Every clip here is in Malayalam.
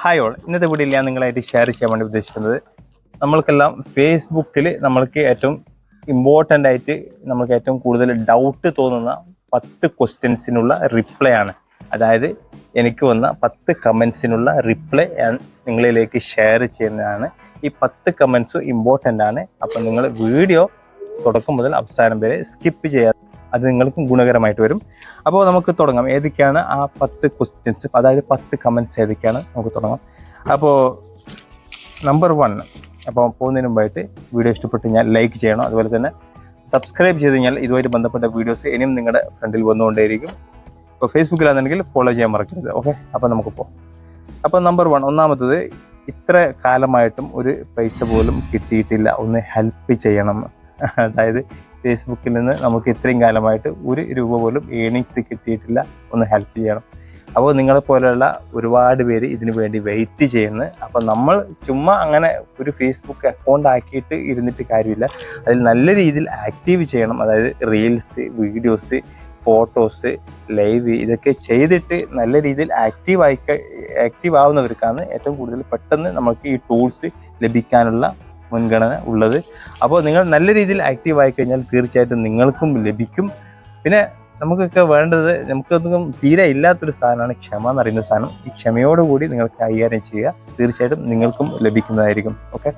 ഹായ് ഓൾ ഇന്നത്തെ വീഡിയോയിൽ ഞാൻ നിങ്ങളായിട്ട് ഷെയർ ചെയ്യാൻ വേണ്ടി ഉദ്ദേശിക്കുന്നത് നമ്മൾക്കെല്ലാം ഫേസ്ബുക്കിൽ നമ്മൾക്ക് ഏറ്റവും ഇമ്പോർട്ടന്റ് ആയിട്ട് നമുക്ക് ഏറ്റവും കൂടുതൽ ഡൗട്ട് തോന്നുന്ന പത്ത് ക്വസ്റ്റ്യൻസിനുള്ള റിപ്ലൈ ആണ്. അതായത് എനിക്ക് വന്ന പത്ത് കമൻസിനുള്ള റിപ്ലൈ നിങ്ങളിലേക്ക് ഷെയർ ചെയ്യുന്നതാണ്. ഈ പത്ത് കമൻസും ഇമ്പോർട്ടന്റ് ആണ്. അപ്പം നിങ്ങൾ വീഡിയോ തുടക്കം മുതൽ അവസാനം വരെ സ്കിപ്പ് ചെയ്യാതെ അത് നിങ്ങൾക്കും ഗുണകരമായിട്ട് വരും. അപ്പോൾ നമുക്ക് തുടങ്ങാം. ഏതൊക്കെയാണ് ആ പത്ത് ക്വസ്റ്റ്യൻസ് അതായത് പത്ത് കമൻസ് ഏതൊക്കെയാണ്? നമുക്ക് തുടങ്ങാം. അപ്പോൾ നമ്പർ വൺ അപ്പോൾ പോകുന്നതിന് മുമ്പായിട്ട് വീഡിയോ ഇഷ്ടപ്പെട്ട് കഴിഞ്ഞാൽ ലൈക്ക് ചെയ്യണം. അതുപോലെ തന്നെ സബ്സ്ക്രൈബ് ചെയ്ത് കഴിഞ്ഞാൽ ഇതുമായിട്ട് ബന്ധപ്പെട്ട വീഡിയോസ് ഇനിയും നിങ്ങളുടെ ഫ്രണ്ടിൽ വന്നുകൊണ്ടേയിരിക്കും. ഇപ്പോൾ ഫേസ്ബുക്കിലാണെന്നുണ്ടെങ്കിൽ ഫോളോ ചെയ്യാൻ മറക്കരുത്. ഓക്കെ അപ്പോൾ നമുക്ക് പോകാം. അപ്പോൾ നമ്പർ വൺ ഒന്നാമത്തത് ഇത്ര കാലമായിട്ടും ഒരു പൈസ പോലും കിട്ടിയിട്ടില്ല. ഒന്ന് ഹെൽപ്പ് ചെയ്യണം. അതായത് ഫേസ്ബുക്കിൽ നിന്ന് നമുക്ക് ഇത്രയും കാലമായിട്ട് ഒരു രൂപ പോലും ഏണിങ്സ് കിട്ടിയിട്ടില്ല. ഒന്ന് ഹെൽപ്പ് ചെയ്യണം. അപ്പോൾ നിങ്ങളെ പോലെയുള്ള ഒരുപാട് പേര് ഇതിനു വേണ്ടി വെയിറ്റ് ചെയ്യുന്നു. അപ്പോൾ നമ്മൾ ചുമ്മാ അങ്ങനെ ഒരു ഫേസ്ബുക്ക് അക്കൗണ്ട് ആക്കിയിട്ട് ഇരുന്നിട്ട് കാര്യമില്ല. അതിൽ നല്ല രീതിയിൽ ആക്റ്റീവ് ചെയ്യണം. അതായത് റീൽസ് വീഡിയോസ് ഫോട്ടോസ് ലൈവ് ഇതൊക്കെ ചെയ്തിട്ട് നല്ല രീതിയിൽ ആക്റ്റീവ് ആയി ആക്റ്റീവ് ആവുന്നവർക്കാണ് ഏറ്റവും കൂടുതൽ പെട്ടെന്ന് നമുക്ക് ഈ ടൂൾസ് ലഭിക്കാനുള്ള മുൻഗണന ഉള്ളത്. അപ്പോൾ നിങ്ങൾ നല്ല രീതിയിൽ ആക്റ്റീവ് ആയി കഴിഞ്ഞാൽ തീർച്ചയായിട്ടും നിങ്ങൾക്കും ലഭിക്കും. പിന്നെ നമുക്കൊക്കെ വേണ്ടത് നമുക്കൊന്നും തീരെ ഇല്ലാത്തൊരു സാധനമാണ് ക്ഷമ എന്ന് പറയുന്ന സാധനം. ഈ ക്ഷമയോടുകൂടി നിങ്ങൾക്ക് കൈകാര്യം ചെയ്യുക. തീർച്ചയായിട്ടും നിങ്ങൾക്കും ലഭിക്കുന്നതായിരിക്കും. ഓക്കെ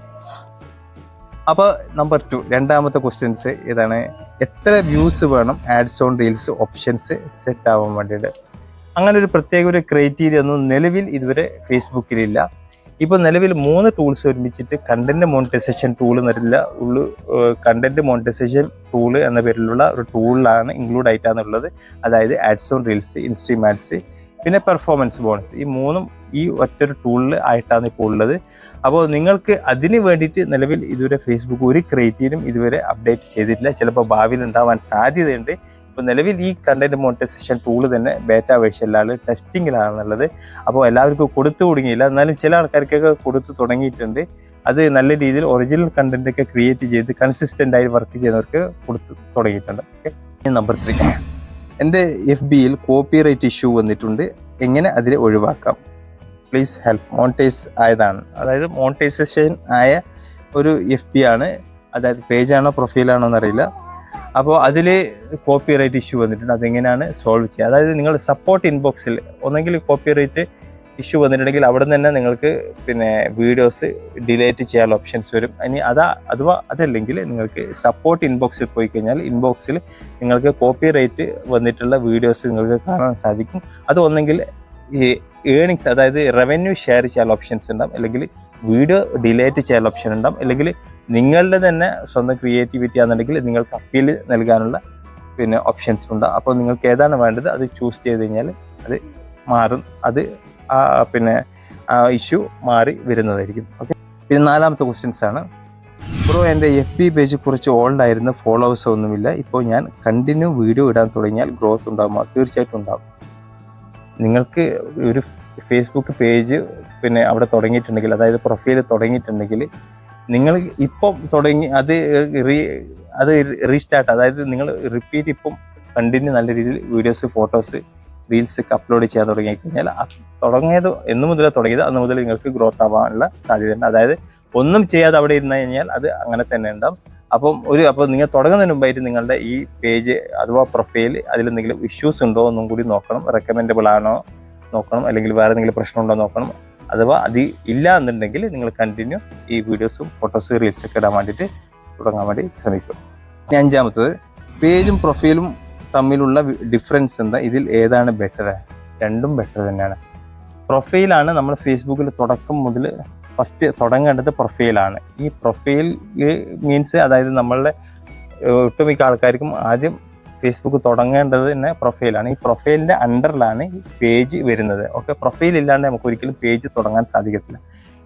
അപ്പോൾ നമ്പർ ടു രണ്ടാമത്തെ ക്വസ്റ്റ്യൻസ് ഇതാണ്. എത്ര വ്യൂസ് വേണം? Ads on reels options set ആവാൻ വേണ്ടിയിട്ട്. അങ്ങനെ ഒരു പ്രത്യേക ഒരു ക്രൈറ്റീരിയ ഒന്നും നിലവിൽ ഇതുവരെ ഫേസ്ബുക്കിലില്ല ഇപ്പോൾ നിലവിൽ മൂന്ന് ടൂൾസ് ഒരുമിച്ചിട്ട് കണ്ടന്റ് മോണിറ്റൈസേഷൻ ടൂൾ എന്നറിയില്ല ഉള്ളു കണ്ടന്റ് മോണിറ്റൈസേഷൻ ടൂൾ എന്ന പേരിലുള്ള ഒരു ടൂളിലാണ് ഇൻക്ലൂഡ് ആയിട്ടാണുള്ളത് അതായത് ads on reels instream ads പിന്നെ പെർഫോമൻസ് ബോണസ് ഈ മൂന്നും ഈ ഒറ്റൊരു ടൂളിൽ ആയിട്ടാണ് ഇപ്പോൾ ഉള്ളത്. അപ്പോൾ നിങ്ങൾക്ക് അതിന് വേണ്ടിയിട്ട് നിലവിൽ ഇതുവരെ ഫേസ്ബുക്ക് ഒരു ക്രിയേറ്റീവിനും ഇതുവരെ അപ്ഡേറ്റ് ചെയ്തിട്ടില്ല. ചിലപ്പോൾ ഭാവിയിൽ ഉണ്ടാവാൻ സാധ്യതയുണ്ട്. ഇപ്പോൾ നിലവിൽ ഈ കണ്ടന്റ് മോണിറ്റൈസേഷൻ ടൂൾ തന്നെ ബേറ്റ വേർഷനിലാണ് ടെസ്റ്റിങ്ങിലാണുള്ളത് അപ്പോൾ എല്ലാവർക്കും കൊടുത്തു തുടങ്ങിയില്ല. എന്നാലും ചില ആൾക്കാർക്കൊക്കെ കൊടുത്തു തുടങ്ങിയിട്ടുണ്ട്. അത് നല്ല രീതിയിൽ ഒറിജിനൽ കണ്ടന്റ് ഒക്കെ ക്രിയേറ്റ് ചെയ്ത് കൺസിസ്റ്റന്റ് ആയി വർക്ക് ചെയ്യുന്നവർക്ക് കൊടുത്തു തുടങ്ങിയിട്ടുണ്ട്. ഓക്കെ നമ്പർ ത്രീ എന്റെ എഫ് ബിയിൽ കോപ്പി റൈറ്റ് ഇഷ്യൂ വന്നിട്ടുണ്ട്. എങ്ങനെ അതിനെ ഒഴിവാക്കാം? പ്ലീസ് ഹെൽപ്പ് മോണിറ്റൈസ് ആയതാണ്. അതായത് മോണിറ്റൈസേഷൻ ആയ ഒരു എഫ് ബി ആണ്. അതായത് പേജാണോ പ്രൊഫൈലാണോ എന്നറിയില്ല. അപ്പോൾ അതിൽ കോപ്പി റൈറ്റ് ഇഷ്യൂ വന്നിട്ടുണ്ട്. അതെങ്ങനെയാണ് സോൾവ് ചെയ്യുക? അതായത് നിങ്ങൾ സപ്പോർട്ട് ഇൻബോക്സിൽ ഒന്നെങ്കിൽ കോപ്പി റൈറ്റ് ഇഷ്യൂ വന്നിട്ടുണ്ടെങ്കിൽ അവിടെ തന്നെ നിങ്ങൾക്ക് പിന്നെ വീഡിയോസ് ഡിലേറ്റ് ചെയ്യാനുള്ള ഓപ്ഷൻസ് വരും. ഇനി അതാ അഥവാ അതല്ലെങ്കിൽ നിങ്ങൾക്ക് സപ്പോർട്ട് ഇൻബോക്സിൽ പോയി കഴിഞ്ഞാൽ ഇൻബോക്സിൽ നിങ്ങൾക്ക് കോപ്പി റൈറ്റ് വന്നിട്ടുള്ള വീഡിയോസ് നിങ്ങൾക്ക് കാണാൻ സാധിക്കും. അത് ഒന്നെങ്കിൽ ഈ ഏണിങ്സ് അതായത് റവന്യൂ ഷെയർ ചെയ്യാനുള്ള ഓപ്ഷൻസ് ഉണ്ടാവും. അല്ലെങ്കിൽ വീഡിയോ ഡിലേറ്റ് ചെയ്യാനുള്ള ഓപ്ഷൻ ഉണ്ടാവും. അല്ലെങ്കിൽ നിങ്ങളുടെ തന്നെ സ്വന്തം ക്രിയേറ്റിവിറ്റി ആണെന്നുണ്ടെങ്കിൽ നിങ്ങൾക്ക് അപ്പീൽ നൽകാനുള്ള പിന്നെ ഓപ്ഷൻസ് ഉണ്ട്. അപ്പോൾ നിങ്ങൾക്ക് ഏതാണ് വേണ്ടത്? അത് ചൂസ് ചെയ്ത് കഴിഞ്ഞാൽ അത് മാറും. അത് പിന്നെ ആ ഇഷ്യൂ മാറി വരുന്നതായിരിക്കും. ഓക്കെ പിന്നെ നാലാമത്തെ ക്വസ്റ്റ്യൻസ് ആണ്. ബ്രോ എന്റെ എഫ് ബി പേജ് കുറച്ച് ഓൾഡ് ആയിരുന്നു ഫോളോവേഴ്സ് ഒന്നുമില്ല. ഇപ്പോൾ ഞാൻ കണ്ടിന്യൂ വീഡിയോ ഇടാൻ തുടങ്ങിയാൽ ഗ്രോത്ത് ഉണ്ടാകുമോ തീർച്ചയായിട്ടും ഉണ്ടാകും നിങ്ങൾക്ക് ഒരു ഫേസ്ബുക്ക് പേജ് പിന്നെ അവിടെ തുടങ്ങിയിട്ടുണ്ടെങ്കിൽ അതായത് പ്രൊഫൈൽ തുടങ്ങിയിട്ടുണ്ടെങ്കിൽ നിങ്ങൾ ഇപ്പം തുടങ്ങി അത് റീ അത് റീസ്റ്റാർട്ട് അതായത് നിങ്ങൾ റിപ്പീറ്റ് ഇപ്പം കണ്ടിന്യൂ നല്ല രീതിയിൽ വീഡിയോസ് ഫോട്ടോസ് റീൽസ് ഒക്കെ അപ്ലോഡ് ചെയ്യാൻ തുടങ്ങി കഴിഞ്ഞാൽ തുടങ്ങിയത് എന്ന് മുതലേ തുടങ്ങിയത് അന്ന് മുതൽ നിങ്ങൾക്ക് ഗ്രോത്ത് ആവാനുള്ള സാധ്യതയുണ്ട്. അതായത് ഒന്നും ചെയ്യാതെ അവിടെ ഇരുന്ന് കഴിഞ്ഞാൽ അത് അങ്ങനെ തന്നെ ഉണ്ടാവും. അപ്പം ഒരു അപ്പോൾ നിങ്ങൾ തുടങ്ങുന്നതിന് മുമ്പായിട്ട് നിങ്ങളുടെ ഈ പേജ് അഥവാ പ്രൊഫൈൽ അതിലെന്തെങ്കിലും ഇഷ്യൂസ് ഉണ്ടോ എന്നും കൂടി നോക്കണം. റെക്കമെൻഡബിൾ ആണോ നോക്കണം. അല്ലെങ്കിൽ വേറെ എന്തെങ്കിലും പ്രശ്നമുണ്ടോ നോക്കണം. അഥവാ അത് ഇല്ല എന്നുണ്ടെങ്കിൽ നിങ്ങൾ കണ്ടിന്യൂ ഈ വീഡിയോസും ഫോട്ടോസും റീൽസ് ഒക്കെ ഇടാൻ വേണ്ടിയിട്ട് തുടങ്ങാൻ വേണ്ടി ശ്രമിക്കും. ഇനി അഞ്ചാമത്തത് പേജും പ്രൊഫൈലും തമ്മിലുള്ള ഡിഫറൻസ് എന്താ? ഇതിൽ ഏതാണ് ബെറ്റർ രണ്ടും ബെറ്റർ തന്നെയാണ്. പ്രൊഫൈലാണ് നമ്മൾ ഫേസ്ബുക്കിൽ തുടക്കം മുതൽ ഫസ്റ്റ് തുടങ്ങേണ്ടത് പ്രൊഫൈലാണ് ഈ പ്രൊഫൈൽ മീൻസ് അതായത് നമ്മളുടെ ഒട്ടുമിക്ക ആൾക്കാർക്കും ആദ്യം ഫേസ്ബുക്ക് തുടങ്ങേണ്ടത് തന്നെ പ്രൊഫൈലാണ് ഈ പ്രൊഫൈലിന്റെ അണ്ടറിലാണ് ഈ പേജ് വരുന്നത്. ഓക്കെ പ്രൊഫൈൽ ഇല്ലാണ്ട് നമുക്ക് ഒരിക്കലും പേജ് തുടങ്ങാൻ സാധിക്കത്തില്ല.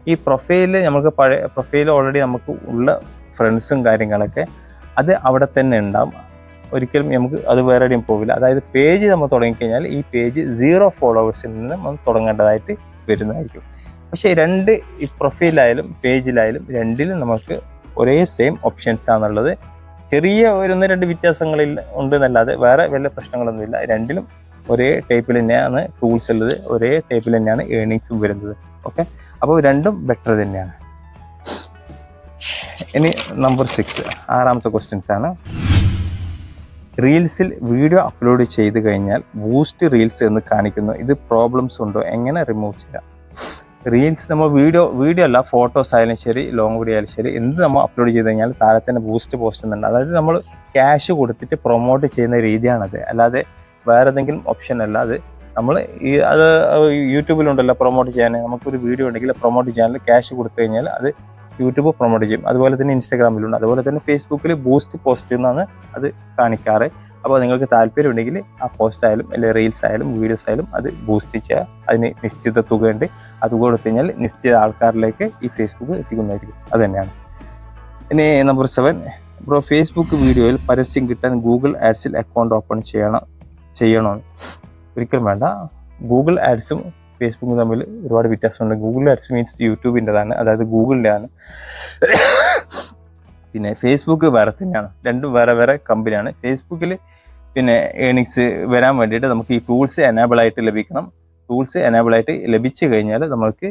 ഈ പ്രൊഫൈൽ നമുക്ക് പഴയ പ്രൊഫൈൽ ഓൾറെഡി നമുക്ക് ഉള്ള ഫ്രണ്ട്സും കാര്യങ്ങളൊക്കെ അത് അവിടെ തന്നെ ഉണ്ടാവും. ഒരിക്കലും നമുക്ക് അത് വേറെ എവിടെയും പോവില്ല. അതായത് പേജ് നമ്മൾ തുടങ്ങിക്കഴിഞ്ഞാൽ ഈ പേജ് സീറോ ഫോളോവേഴ്സിൽ നിന്ന് നമ്മൾ തുടങ്ങേണ്ടതായിട്ട് വരുന്നതായിരിക്കും. പക്ഷേ രണ്ട് ഈ പ്രൊഫൈലായാലും പേജിലായാലും രണ്ടിലും നമുക്ക് ഒരേ സെയിം ഓപ്ഷൻസ് ആണുള്ളത്. ചെറിയ ഒന്ന് രണ്ട് വ്യത്യാസങ്ങളിൽ ഉണ്ട് എന്നല്ലാതെ വേറെ വല്ല പ്രശ്നങ്ങളൊന്നുമില്ല. രണ്ടിലും ഒരേ ടൈപ്പിൽ തന്നെയാണ് ടൂൾസ് ഉള്ളത്. ഒരേ ടൈപ്പിൽ തന്നെയാണ് ഏണിങ്സും വരുന്നത്. ഓക്കെ അപ്പോൾ രണ്ടും ബെറ്റർ തന്നെയാണ്. ഇനി നമ്പർ സിക്സ് ആറാമത്തെ ക്വസ്റ്റ്യൻസ് ആണ്. റീൽസിൽ വീഡിയോ അപ്ലോഡ് ചെയ്ത് കഴിഞ്ഞാൽ ബൂസ്റ്റ് റീൽസ് എന്ന് കാണിക്കുന്നു. ഇത് പ്രോബ്ലംസ് ഉണ്ടോ? എങ്ങനെ റിമൂവ് ചെയ്യാം? റീൽസ് നമ്മൾ വീഡിയോ വീഡിയോ അല്ല ഫോട്ടോസ് ആയാലും ശരി ലോങ് വീഡിയോ ആയാലും ശരി എന്ത് നമ്മൾ അപ്ലോഡ് ചെയ്ത് കഴിഞ്ഞാൽ താഴെ തന്നെ ബൂസ്റ്റ് പോസ്റ്റ് എന്നുണ്ട് അതായത് നമ്മൾ ക്യാഷ് കൊടുത്തിട്ട് പ്രൊമോട്ട് ചെയ്യുന്ന രീതിയാണത്. അല്ലാതെ വേറെ ഏതെങ്കിലും ഓപ്ഷൻ അല്ല. അത് നമ്മൾ ഈ അത് യൂട്യൂബിലുണ്ടല്ലോ പ്രൊമോട്ട് ചെയ്യാൻ നമുക്കൊരു വീഡിയോ ഉണ്ടെങ്കിൽ പ്രൊമോട്ട് ചെയ്യാൻ ക്യാഷ് കൊടുത്തു കഴിഞ്ഞാൽ അത് യൂട്യൂബ് പ്രൊമോട്ട് ചെയ്യും. അതുപോലെ തന്നെ ഇൻസ്റ്റാഗ്രാമിലുണ്ട് അതുപോലെ തന്നെ ഫേസ്ബുക്കിൽ ബൂസ്റ്റ് പോസ്റ്റ് എന്നാണ് അത് കാണിക്കാറ്. അപ്പോൾ നിങ്ങൾക്ക് താല്പര്യം ഉണ്ടെങ്കിൽ ആ പോസ്റ്റ് ആയാലും അല്ലെങ്കിൽ റീൽസ് ആയാലും വീഡിയോസ് ആയാലും അത് ബൂസ്റ്റ് ചെയ്യുക. അതിന് നിശ്ചിത തുകയുണ്ട്. അത് കൊടുത്തു കഴിഞ്ഞാൽ നിശ്ചിത ആൾക്കാരിലേക്ക് ഈ ഫേസ്ബുക്ക് എത്തിക്കുന്നതായിരിക്കും. അത് തന്നെയാണ്. ഇനി നമ്പർ സെവൻ ബ്രോ ഫേസ്ബുക്ക് വീഡിയോയിൽ പരസ്യം കിട്ടാൻ ഗൂഗിൾ ആഡ്സിൽ അക്കൗണ്ട് ഓപ്പൺ ചെയ്യണം ചെയ്യണോ? ഒരിക്കലും വേണ്ട. ഗൂഗിൾ ആഡ്സും ഫേസ്ബുക്കും തമ്മിൽ ഒരുപാട് വ്യത്യാസമുണ്ട്. ഗൂഗിൾ ആഡ്സ് മീൻസ് യൂട്യൂബിന്റെതാണ്. അതായത് ഗൂഗിളിന്റെതാണ് പിന്നെ ഫേസ്ബുക്ക് വേറെ തന്നെയാണ്. രണ്ടും വേറെ വേറെ കമ്പനിയാണ് ഫേസ്ബുക്കിൽ പിന്നെ ഏണിങ്സ് വരാൻ വേണ്ടിയിട്ട് നമുക്ക് ഈ ടൂൾസ് എനേബിൾ ആയിട്ട് ലഭിക്കണം. ടൂൾസ് എനേബിൾ ആയിട്ട് ലഭിച്ചു കഴിഞ്ഞാൽ നമുക്ക്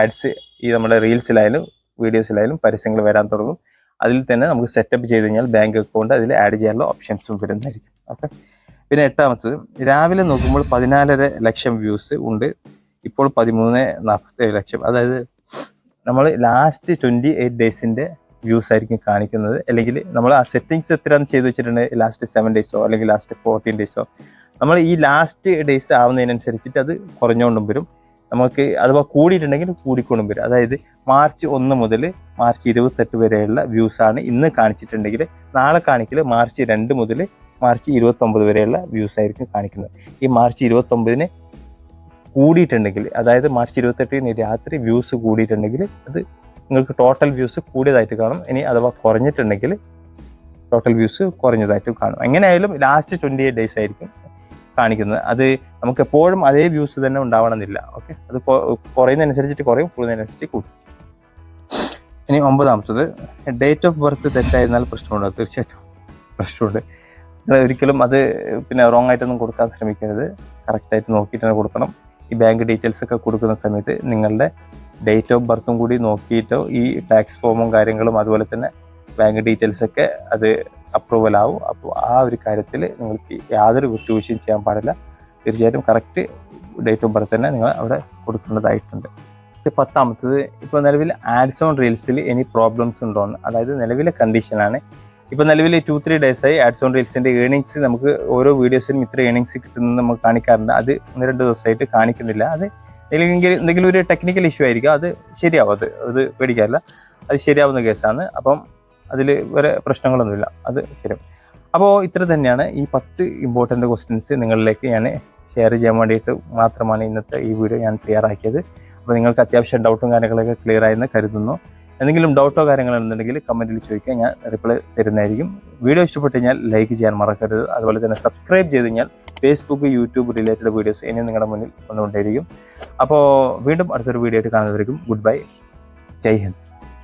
ആഡ്സ് ഈ നമ്മുടെ റീൽസിലായാലും വീഡിയോസിലായാലും പരസ്യങ്ങൾ വരാൻ തുടങ്ങും. അതിൽ തന്നെ നമുക്ക് സെറ്റപ്പ് ചെയ്ത് കഴിഞ്ഞാൽ ബാങ്ക് അക്കൗണ്ട് അതിൽ ആഡ് ചെയ്യാനുള്ള ഓപ്ഷൻസും വരുന്നതായിരിക്കും. ഓക്കെ പിന്നെ എട്ടാമത്തത് രാവിലെ നോക്കുമ്പോൾ പതിനാലര ലക്ഷം വ്യൂസ് ഉണ്ട്. ഇപ്പോൾ പതിമൂന്ന് നാൽപ്പത്തേഴ് ലക്ഷം. അതായത് നമ്മൾ ലാസ്റ്റ് ട്വന്റി എയ്റ്റ് ഡേയ്സിന്റെ വ്യൂസ് ആയിരിക്കും കാണിക്കുന്നത്. അല്ലെങ്കിൽ നമ്മൾ ആ സെറ്റിങ്സ് എത്രയാണ് ചെയ്ത് വെച്ചിട്ടുണ്ട് ലാസ്റ്റ് സെവൻ ഡേയ്സോ അല്ലെങ്കിൽ ലാസ്റ്റ് ഫോർട്ടീൻ ഡേയ്സോ നമ്മൾ ഈ ലാസ്റ്റ് ഡേയ്സ് ആവുന്നതിനനുസരിച്ചിട്ട് അത് കുറഞ്ഞുകൊണ്ടും വരും. നമുക്ക് അഥവാ കൂടിയിട്ടുണ്ടെങ്കിൽ കൂടിക്കൊണ്ടും വരും. അതായത് മാർച്ച് ഒന്ന് മുതൽ മാർച്ച് ഇരുപത്തെട്ട് വരെയുള്ള വ്യൂസ് ആണ് ഇന്ന് കാണിച്ചിട്ടുണ്ടെങ്കിൽ നാളെ കാണിക്കൽ മാർച്ച് രണ്ട് മുതൽ മാർച്ച് ഇരുപത്തൊമ്പത് വരെയുള്ള വ്യൂസ് ആയിരിക്കും കാണിക്കുന്നത്. ഈ മാർച്ച് ഇരുപത്തൊമ്പതിന് കൂടിയിട്ടുണ്ടെങ്കിൽ അതായത് മാർച്ച് ഇരുപത്തെട്ടിന് രാത്രി വ്യൂസ് കൂടിയിട്ടുണ്ടെങ്കിൽ അത് നിങ്ങൾക്ക് ടോട്ടൽ വ്യൂസ് കൂടിയതായിട്ട് കാണും. ഇനി അഥവാ കുറഞ്ഞിട്ടുണ്ടെങ്കിൽ ടോട്ടൽ വ്യൂസ് കുറഞ്ഞതായിട്ട് കാണും. എങ്ങനെയായാലും ലാസ്റ്റ് ട്വന്റി എയ്റ്റ് ഡേയ്സ് ആയിരിക്കും കാണിക്കുന്നത്. അത് നമുക്ക് എപ്പോഴും അതേ വ്യൂസ് തന്നെ ഉണ്ടാവണമെന്നില്ല. ഓക്കെ അത് കുറയുന്നതനുസരിച്ചിട്ട് കുറയും കൂടുന്നതിനനുസരിച്ച് കൂടും. ഇനി ഒമ്പതാമത്തത് ഡേറ്റ് ഓഫ് ബർത്ത് തെറ്റായിരുന്നാൽ പ്രശ്നമുണ്ടോ. തീർച്ചയായിട്ടും പ്രശ്നമുണ്ട്. ഒരിക്കലും അത് പിന്നെ റോങ് ആയിട്ടൊന്നും കൊടുക്കാൻ ശ്രമിക്കരുത്. കറക്റ്റായിട്ട് നോക്കിയിട്ട് തന്നെ കൊടുക്കണം. ഈ ബാങ്ക് ഡീറ്റെയിൽസ് ഒക്കെ കൊടുക്കുന്ന സമയത്ത് നിങ്ങളുടെ ഡേറ്റ് ഓഫ് ബർത്തും കൂടി നോക്കിയിട്ടോ ഈ ടാക്സ് ഫോമും കാര്യങ്ങളും അതുപോലെ തന്നെ ബാങ്ക് ഡീറ്റെയിൽസ് ഒക്കെ അത് അപ്രൂവൽ ആവും. അപ്പോൾ ആ ഒരു കാര്യത്തിൽ നിങ്ങൾക്ക് യാതൊരു വിട്ടുവീഴ്ചയും ചെയ്യാൻ പാടില്ല. തീർച്ചയായിട്ടും കറക്റ്റ് ഡേറ്റ് ഓഫ് ബർത്ത് തന്നെ നിങ്ങൾ അവിടെ കൊടുക്കേണ്ടതായിട്ടുണ്ട്. പത്താമത്തത് ഇപ്പോൾ നിലവിൽ ആഡ്സ് ഓൺ റീൽസിൽ എനി പ്രോബ്ലംസ് ഉണ്ടോയെന്ന് അതായത് നിലവിലെ കണ്ടീഷനാണ് ഇപ്പോൾ നിലവിൽ ടു ത്രീ ഡേയ്സായി ആഡ്സ് ഓൺ റീൽസിന്റെ ഏണിങ്സ് നമുക്ക് ഓരോ വീഡിയോസിനും ഇത്ര ഏണിങ്സ് കിട്ടുന്നത് നമുക്ക് കാണിക്കാറുണ്ട്. അത് ഒന്ന് രണ്ട് ദിവസമായിട്ട് കാണിക്കുന്നില്ല. അത് അല്ലെങ്കിൽ എന്തെങ്കിലും ഒരു ടെക്നിക്കൽ ഇഷ്യൂ ആയിരിക്കും അത് ശരിയാവും. അത് അത് പേടിക്കാറില്ല. അത് ശരിയാവുന്ന കേസാണ് അപ്പം അതിൽ വേറെ പ്രശ്നങ്ങളൊന്നുമില്ല. അത് ശരി. അപ്പോൾ ഇത്ര തന്നെയാണ് ഈ പത്ത് ഇമ്പോർട്ടന്റ് ക്വസ്റ്റ്യൻസ് നിങ്ങളിലേക്ക് ഞാൻ ഷെയർ ചെയ്യാൻ വേണ്ടിയിട്ട് മാത്രമാണ് ഇന്നത്തെ ഈ വീഡിയോ ഞാൻ തയ്യാറാക്കിയത്. അപ്പോൾ നിങ്ങൾക്ക് അത്യാവശ്യം ഡൗട്ടും കാര്യങ്ങളൊക്കെ ക്ലിയർ ആയെന്ന് കരുതുന്നു. എന്തെങ്കിലും ഡൗട്ടോ കാര്യങ്ങളോ ഉണ്ടെങ്കിൽ കമന്റിൽ ചോദിക്കുക ഞാൻ റിപ്ലൈ തരുന്നതായിരിക്കും. വീഡിയോ ഇഷ്ടപ്പെട്ട് കഴിഞ്ഞാൽ ലൈക്ക് ചെയ്യാൻ മറക്കരുത്. അതുപോലെ തന്നെ സബ്സ്ക്രൈബ് ചെയ്ത് കഴിഞ്ഞാൽ ഫേസ്ബുക്ക് യൂട്യൂബ് റിലേറ്റഡ് വീഡിയോസ് ഇനിയും നിങ്ങളുടെ മുന്നിൽ വന്നുകൊണ്ടേയിരിക്കും. അപ്പോൾ വീണ്ടും അടുത്തൊരു വീഡിയോ ആയിട്ട് കാണുന്നവരേക്കും ഗുഡ് ബൈ. ജയ് ഹിന്ദ്.